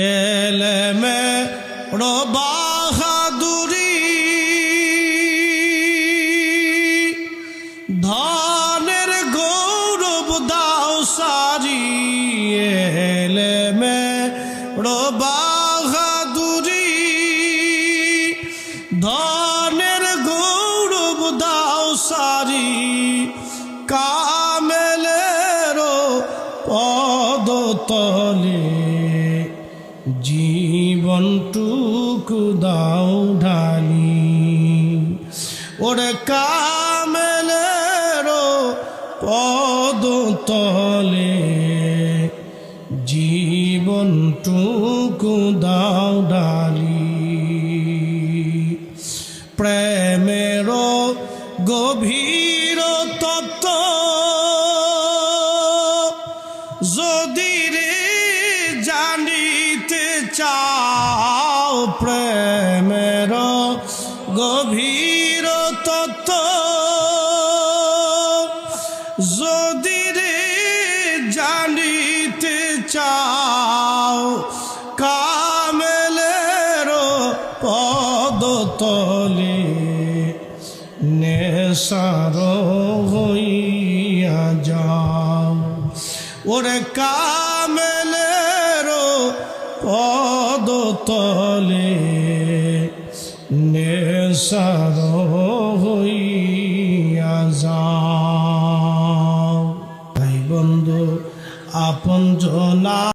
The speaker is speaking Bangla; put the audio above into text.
এলেমে বাহাদুরি ধনের গৌরব দাও সারি এলেমে বাহাদুরি ধনের গৌরব দাও সারি কামেলেরও পদতলে। জীবনটুকু দাও ঢালি। ওরে কামেলেরও পদতলে জীবনটুকু দাও ডালি প্রেমেরও গভীর তত্ত্ব, যদি রে জানিতে চাও প্রেমের গভীর তত্ত্ব। যদি রে জানিতে চাও কামেলের পদতলে নেশার হইয়া যাও। ওরে কামেলের তলে নেশার হইয়া যাও। ভাই বন্ধু আপন জনা